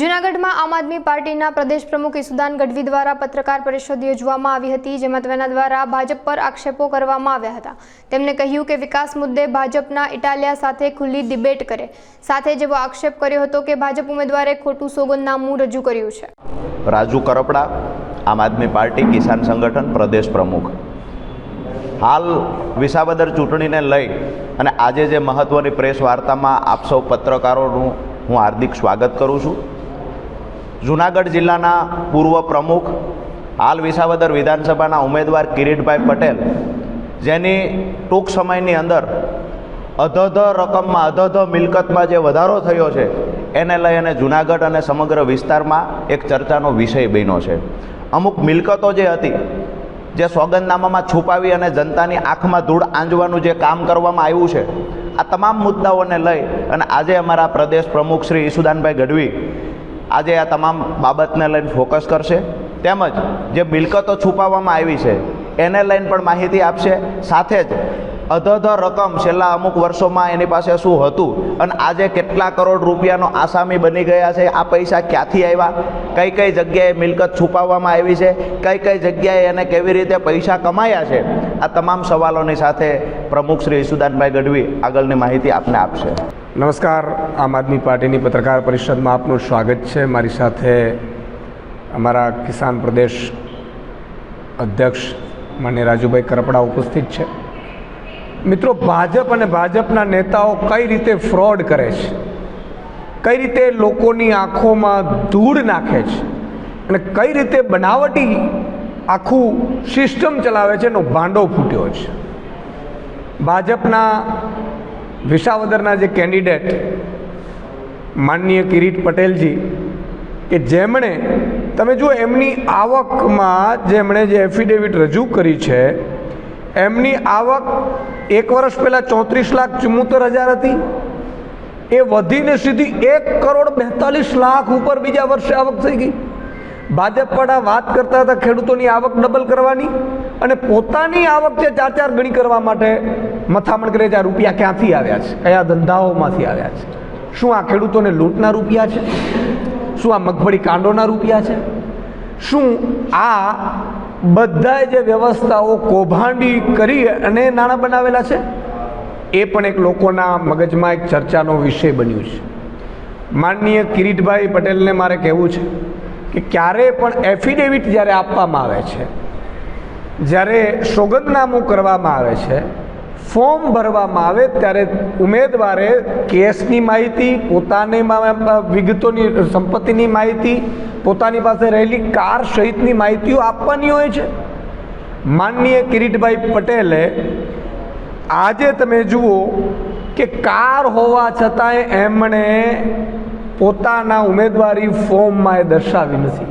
જૂનાગઢમાં આમ આદમી પાર્ટીના પ્રદેશ પ્રમુખ ઈસુદાન ગઢવી દ્વારા પત્રકાર પરિષદ યોજવામાં આવી હતી, જેમાં તેના દ્વારા ભાજપ પર આક્ષેપો કરવામાં આવ્યા હતા. તેમણે કહ્યું કે વિકાસ મુદ્દે ભાજપના ઇટાલિયા સાથે ખુલ્લી ડિબેટ કરે. સાથે જેવો આક્ષેપ કર્યો હતો કે ભાજપ ઉમેદવારે ખોટું સોગંદનામું રજૂ કર્યું છે. રાજુ કરપડા, આમ આદમી પાર્ટી, કિસાન સંગઠન, પ્રદેશ પ્રમુખ. હાલ વિસાવદર ચૂંટણીને લઈ અને આજે જે મહત્ત્વની પ્રેસ વાર્તામાં આપ સૌ પત્રકારોનું હું હાર્દિક સ્વાગત કરું છું. જુનાગઢ જિલ્લાના પૂર્વ પ્રમુખ, હાલ વિસાવદર વિધાનસભાના ઉમેદવાર કિરીટભાઈ પટેલ, જેની ટૂંક સમયની અંદર અધધ રકમમાં, અધધ મિલકતમાં જે વધારો થયો છે, એને લઈ અને જુનાગઢ અને સમગ્ર વિસ્તારમાં એક ચર્ચાનો વિષય બન્યો છે. અમુક મિલકતો જે હતી, જે સોગંદનામામાં છુપાવી અને જનતાની આંખમાં ધૂળ આંજવાનું જે કામ કરવામાં આવ્યું છે, આ તમામ મુદ્દાઓને લઈ અને આજે અમારા પ્રદેશ પ્રમુખ શ્રી ઈસુદાનભાઈ ગઢવી આજે આ તમામ બાબતને લઈને ફોકસ કરશે. તેમજ જે મિલકતો છુપાવવામાં આવી છે, એને લઈને પણ માહિતી આપશે. સાથે જ અધધ રકમ છેલ્લા અમુક વર્ષોમાં એની પાસે શું હતું અને આજે કેટલા કરોડ રૂપિયાનો આસામી બની ગયા છે, આ પૈસા ક્યાંથી આવ્યા? કઈ કઈ જગ્યાએ મિલકત છુપાવવામાં આવી છે? કઈ કઈ જગ્યાએ એને કેવી રીતે પૈસા કમાયા છે? આ તમામ સવાલોની સાથે પ્રમુખ શ્રી ઈસુદાનભાઈ ગઢવી આગળની માહિતી આપને આપશે. નમસ્કાર. આમ આદમી પાર્ટીની પત્રકાર પરિષદમાં આપનું સ્વાગત છે. મારી સાથે અમારા કિસાન પ્રદેશ અધ્યક્ષ માન્ય રાજુભાઈ કરપડા ઉપસ્થિત છે. મિત્રો, ભાજપ અને ભાજપના નેતાઓ કઈ રીતે ફ્રોડ કરે છે? કઈ રીતે લોકોની આંખોમાં ધૂળ નાખે છે? અને કઈ રીતે બનાવટી આખું સિસ્ટમ ચલાવે છે એનો ભાંડો ફૂટ્યો છે. ભાજપના વિસાવદરના જે કેન્ડિડેટ માનનીય કિરીટ પટેલજી, કે જેમણે, તમે જુઓ એમની આવકમાં જેમણે જે એફિડેવિટ રજૂ કરી છે, એમની આવક એક વર્ષ પહેલાં ચોત્રીસ લાખ ચુમ્મોતેર હજાર હતી. એ વધીને સીધી એક કરોડ બેતાલીસ લાખ ઉપર બીજા વર્ષે આવક થઈ ગઈ. ભાજપવાળા વાત કરતા હતા ખેડૂતોની આવક ડબલ કરવાની અને પોતાની આવક જે ચાર ચાર ગણી કરવા માટે મથામણ કરે છે, આ રૂપિયા ક્યાંથી આવ્યા છે? કયા ધંધાઓમાંથી આવ્યા છે? શું આ ખેડૂતોને લૂંટના રૂપિયા છે? શું આ મગફળી કાંડોના રૂપિયા છે? શું આ બધાય જે વ્યવસ્થાઓ કૌભાંડી કરી અને નાણાં બનાવેલા છે? એ પણ એક લોકોના મગજમાં એક ચર્ચાનો વિષય બન્યું છે. માનનીય કિરીટભાઈ પટેલને મારે કહેવું છે કે ક્યારે પણ એફિડેવિટ જ્યારે આપવામાં આવે છે, જ્યારે સોગંદનામું કરવામાં આવે છે, ફોર્મ ભરવામાં આવે ત્યારે ઉમેદવારે કેસની માહિતી, પોતાની વિગતોની, સંપત્તિની માહિતી, પોતાની પાસે રહેલી કાર સહિતની માહિતીઓ આપવાની હોય છે. માનનીય કિરીટભાઈ પટેલે આજે તમે જુઓ કે કાર હોવા છતાંય એમણે પોતાના ઉમેદવારી ફોર્મમાં એ દર્શાવી નથી.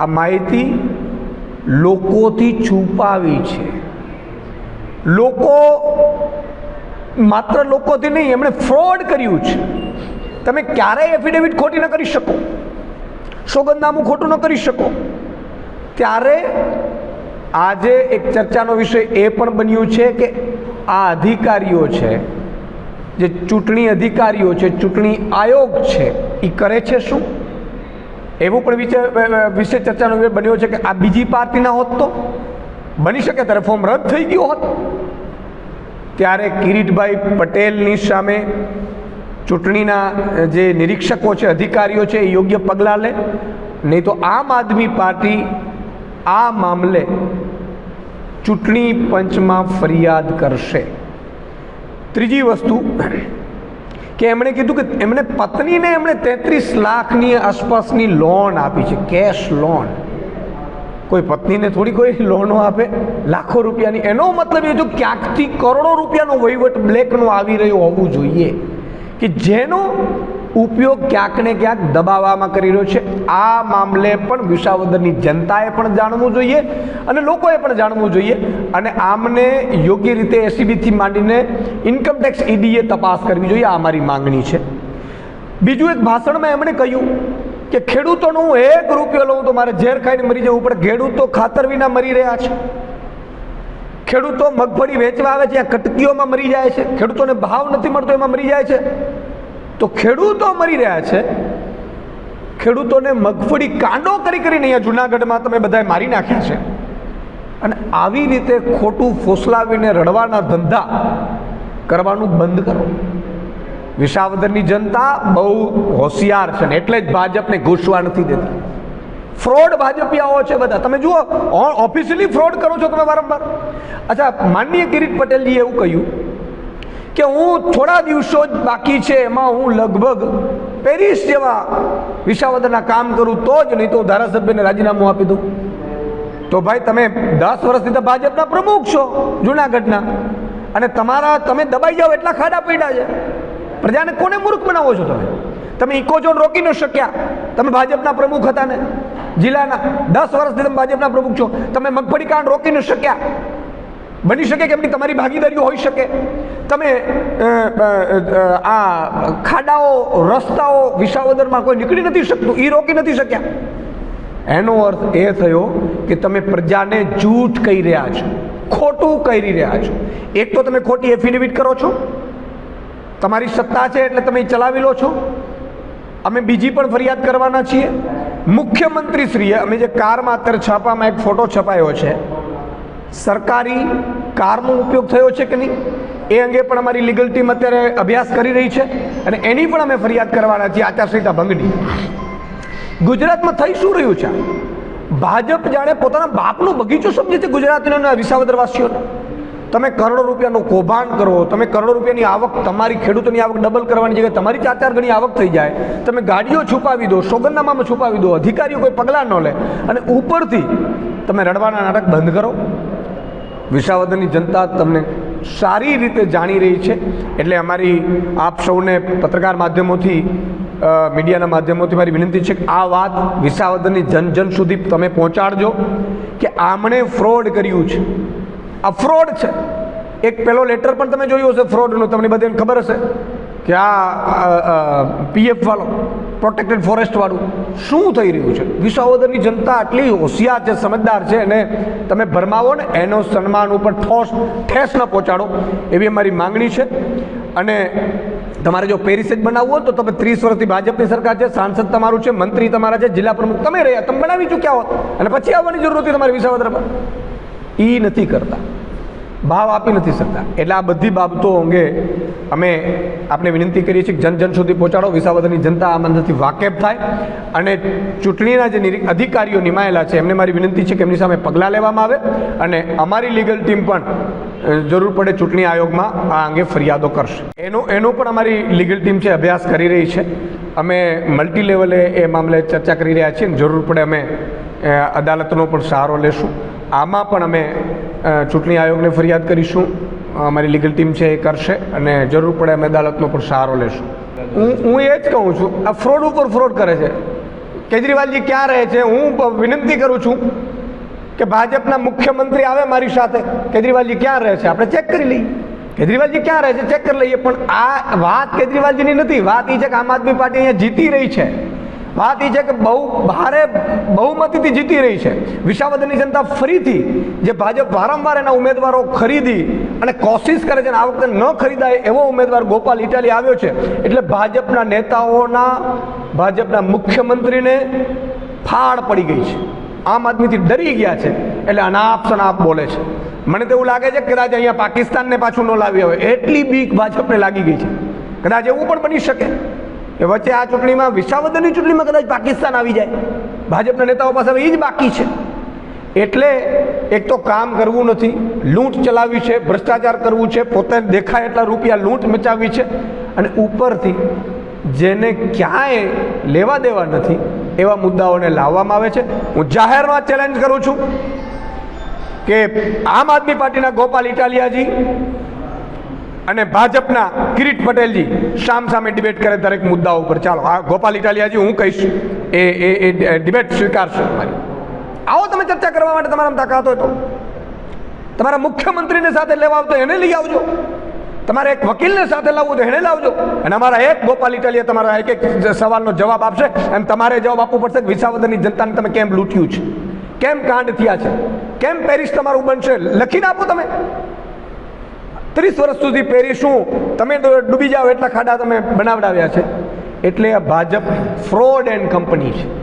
આ માહિતી લોકોથી છુપાવી છે. લોકો માત્ર લોકોથી નહીં, એમણે ફ્રોડ કર્યું છે. તમે ક્યારેય એફિડેવિટ ખોટી ન કરી શકો. સોગંદનામું ખોટું ન કરી શકો. ત્યારે આજે એક ચર્ચાનો વિષય એ પણ બન્યું છે કે આ અધિકારીઓ છે જે ચૂંટણી અધિકારીઓ છે, ચૂંટણી આયોગ છે એ કરે છે શું? એવું પણ વિશે વિશે ચર્ચાનો બન્યો છે કે આ બીજી પાર્ટીના હોત તો? બની શકે ત્યારે ફોર્મ રદ થઈ ગયો હોત? ત્યારે કિરીટભાઈ પટેલની સામે ચૂંટણીના જે નિરીક્ષકો છે, અધિકારીઓ છે, એ યોગ્ય પગલાં લે. નહીં તો આમ આદમી પાર્ટી આ મામલે ચૂંટણી પંચમાં ફરિયાદ કરશે. ત્રીજી વસ્તુ કે એમણે કીધું કે એમણે પત્નીને એમણે તેત્રીસ લાખની આસપાસની લોન આપી છે કેશ લોન કોઈ પત્નીને થોડી કોઈ લોનો આપે? લાખો રૂપિયાની. એનો મતલબ એ જો ક્યાંકથી કરોડો રૂપિયાનો વહીવટ બ્લેકનો આવી રહ્યો હોવું જોઈએ કે જેનો ઉપયોગ ક્યાંક ને ક્યાંક દબાવવામાં કરી રહ્યો છે. આ મામલે પણ વિસાવદરની જનતાએ પણ જાણવું જોઈએ અને લોકોએ પણ જાણવું જોઈએ. અને આમને યોગ્ય રીતે એસીબીથી માંડીને ઇન્કમટેક્સ ઈડીએ તપાસ કરવી જોઈએ, આ મારી માંગણી છે. બીજું એક ભાષણમાં એમણે કહ્યું કે ખેડૂતોનો હું એક રૂપિયો લઉં તો મારે ઝેર ખાઈને મરી જવું પણ ખેડૂતો ખાતર વિના મરી રહ્યા છે. ખેડૂતો મગફળી વેચવા આવે છે, આ કટકીઓમાં મરી જાય છે. ખેડૂતોને ભાવ નથી મળતો, એમાં મરી જાય છે. તો ખેડૂતો મરી રહ્યા છે. ખેડૂતોને મગફળી કાંડો કરી કરીને અહીંયા જુનાગઢમાં તમે બધાએ મારી નાખ્યા છે. અને આવી રીતે ખોટું ફોસલાવીને રડવાના ધંધા કરવાનું બંધ કરો. વિસાવદરની જનતા બહુ હોશિયાર છે ને એટલે જ ભાજપને ઘૂસવા નથી દેતી. ફ્રોડ ભાજપિયાઓ છે બધા. તમે જુઓ, ઓફિશિયલી ફ્રોડ કરો છો તમે વારંવાર. અચ્છા, માનનીય કિરીટ પટેલજીએ એવું કહ્યું કે હું થોડા દિવસો જ બાકી છે, એમાં હું લગભગ પેરિસ જેવા વિસાવદરના કામ કરું, તો જ નહીં તો ધારાસભ્યને રાજીનામું આપી દઉં. તો ભાઈ, તમે દસ વર્ષથી તો ભાજપના પ્રમુખ છો, જુનાગઢના. અને તમારા, તમે દબાઈ જાઓ એટલા ખાડા પડ્યા છે. પ્રજાને કોને મૂર્ખ બનાવો છો તમે? તમે ઇકોઝોન રોકી ન શક્યા. તમે ભાજપના પ્રમુખ હતા ને. જિલ્લાના દસ વર્ષથી તમે ભાજપના પ્રમુખ છો. તમે મગફળી કાંડ રોકી ન શક્યા. બની શકે કે એમની તમારી ભાગીદારીઓ હોઈ શકે? તમે આ ખાડાઓ, રસ્તાઓ વિસાવદરમાં કોઈ નીકળી નથી શકતું એ રોકી નથી શક્યા. એનો અર્થ એ થયો કે તમે પ્રજાને જૂઠ કહી રહ્યા છો, ખોટું કરી રહ્યા છો. એક તો તમે ખોટી એફિડેવિટ કરો છો, તમારી સત્તા છે એટલે તમે ચલાવી લો છો. અમે બીજી પણ ફરિયાદ કરવાના છીએ. મુખ્યમંત્રીશ્રીએ, અમે જે કારમાં અત્યારે છાપામાં એક ફોટો છપાયો છે સરકારી કારનો ઉપયોગ થયો છે કે નહીં? એ અંગે પણ અમારી લીગલ ટીમ અત્યારે અભ્યાસ કરી રહી છે અને એની પણ અમે ફરિયાદ કરવાના છીએ આચારસંહિતા ભંગની. ગુજરાતમાં થઈ શું રહ્યું છે? ભાજપ જાણે પોતાના બાપનો બગીચો સમજે છે ગુજરાતીના વિસાવદરવાસીઓને. તમે કરોડો રૂપિયાનું કૌભાંડ કરો, તમે કરોડો રૂપિયાની આવક, તમારી ખેડૂતોની આવક ડબલ કરવાની જગ્યાએ તમારી ચાર ચાર ગણી આવક થઈ જાય. તમે ગાડીઓ છુપાવી દો, સોગંદનામામાં છુપાવી દો, અધિકારીઓ કોઈ પગલાં ન લે. અને ઉપરથી તમે રડવાના નાટક બંધ કરો. વિસાવદરની જનતા તમને સારી રીતે જાણી રહી છે. એટલે અમારી આપ સૌને પત્રકાર માધ્યમોથી મીડિયાના માધ્યમોથી મારી વિનંતી છે કે આ વાત વિસાવદરની જન જન સુધી તમે પહોંચાડજો કે આમણે ફ્રોડ કર્યું છે. આ ફ્રોડ છે. એક પેલો લેટર પણ તમે જોયું હશે, ફ્રોડનો. તમને બધાને ખબર હશે. કે આ પીએફ વાળો પ્રોટેક્ટેડ ફોરેસ્ટવાળું શું થઈ રહ્યું છે? વિસાવદરની જનતા આટલી હોશિયાર છે, સમજદાર છે, અને તમે ભરમાવો ને, એનો સન્માન ઉપર ઠોસ, ઠેસ ન પહોંચાડો, એવી અમારી માંગણી છે. અને તમારે જો પેરિસ જ બનાવવું તો તમે ત્રીસ વર્ષથી ભાજપની સરકાર છે, સાંસદ તમારું છે, મંત્રી તમારા છે, જિલ્લા પ્રમુખ તમે રહ્યા, તમે બનાવી ચૂક્યા હોત. અને પછી આવવાની જરૂર હતી તમારી વિસાવદરમાં. એ નથી કરતા. ભાવ આપી નથી શકતા. એટલે આ બધી બાબતો અંગે અમે આપણે વિનંતી કરીએ છીએ જન જન સુધી પહોંચાડો. વિસાવદરની જનતા આ મંદિરથી વાકેફ થાય અને ચૂંટણીના જે અધિકારીઓ નિમાયેલા છે, એમને મારી વિનંતી છે કે એમની સામે પગલાં લેવામાં આવે અને અમારી લીગલ ટીમ પણ જરૂર પડે ચૂંટણી આયોગમાં આ અંગે ફરિયાદો કરશે. એનો એનો પણ અમારી લીગલ ટીમ છે, અભ્યાસ કરી રહી છે. અમે મલ્ટી લેવલે એ મામલે ચર્ચા કરી રહ્યા છીએ જરૂર પડે અમે અદાલતનો પણ સહારો લેશું. આમાં પણ અમે ચૂંટણી આયોગને ફરિયાદ કરીશું. અમારી લીગલ ટીમ છે એ કરશે અને જરૂર પડે અમે અદાલતનો પણ સહારો લેશું. હું હું એ જ કહું છું, આ ફ્રોડ ઉપર ફ્રોડ કરે છે. કેજરીવાલજી ક્યાં રહે છે? હું વિનંતી કરું છું કે ભાજપના મુખ્યમંત્રી આવે મારી સાથે. કેજરીવાલજી ક્યાં રહે છે? આપણે ચેક કરી લઈએ. કેજરીવાલજી ક્યાં રહે છે? ચેક કરી લઈએ. પણ આ વાત કેજરીવાલજીની નથી. વાત એ છે કે આમ આદમી પાર્ટી અહીંયા જીતી રહી છે. વાત એ છે કે બહુ ભારે બહુમતીથી જીતી રહી છે. વિસાવદરની જનતા ફરીથી જે ભાજપ વારંવાર એના ઉમેદવારો ખરીદી અને કોશિશ કરે છે અને આ વખતે ન ખરીદાય એવો ઉમેદવાર ગોપાલ ઇટાલી આવ્યો છે. એટલે ભાજપના નેતાઓના, ભાજપના મુખ્યમંત્રીને ફાળ પડી ગઈ છે. આમ આદમીથી ડરી ગયા છે. એટલે અનાપ શનાપ બોલે છે. મને તો એવું લાગે છે કદાચ અહીંયા પાકિસ્તાનને પાછું ન લાવી આવે એટલી બીક ભાજપને લાગી ગઈ છે. કદાચ એવું પણ બની શકે. કે વચ્ચે આ ચૂંટણીમાં વિસાવદરની ચૂંટણીમાં કદાચ પાકિસ્તાન આવી જાય. ભાજપના નેતાઓ પાસે એ જ બાકી છે. એટલે એક તો કામ કરવું નથી, લૂંટ ચલાવી છે, ભ્રષ્ટાચાર કરવું છે, પોતે દેખાય એટલા રૂપિયા લૂંટ મચાવી છે. અને ઉપરથી જેને ક્યાંય લેવા દેવા નથી, એવા મુદ્દાઓને લાવવામાં આવે છે. હું જાહેરમાં ચેલેન્જ કરું છું કે આમ આદમી પાર્ટીના ગોપાલ ઇટાલિયાજી અને ભાજપના કિરીટ પટેલજી સામ સામે ડિબેટ કરે દરેક મુદ્દાઓ ઉપર. ચાલો, આ ગોપાલ ઇટાલિયાજી, હું કહીશ. એ એ એ ડિબેટ સ્વીકારશે મારી આવો તમે ચર્ચા કરવા માટે તમારા તાકાત હોય તો. તમારા મુખ્યમંત્રીને સાથે લેવા આવતો એને લઈ આવજો. તમારે એક વકીલને સાથે લાવવું તો એને લાવજો. અને અમારા એક ગોપાલ ઇટાલિયા તમારા એક એક સવાલનો જવાબ આપશે. એમ તમારે જવાબ આપવો પડશે કે વિસાવદરની જનતાને તમે કેમ લૂંટ્યું છે? કેમ કાંડ થયા છે? કેમ પેરિસ તમારું બનશે? લખીને આપો તમે. ત્રીસ વર્ષ સુધી પહેરીશું. તમે ડૂબી જાઓ એટલા ખાડા તમે બનાવડાવ્યા છે. એટલે આ ભાજપ ફ્રોડ એન્ડ કંપની છે.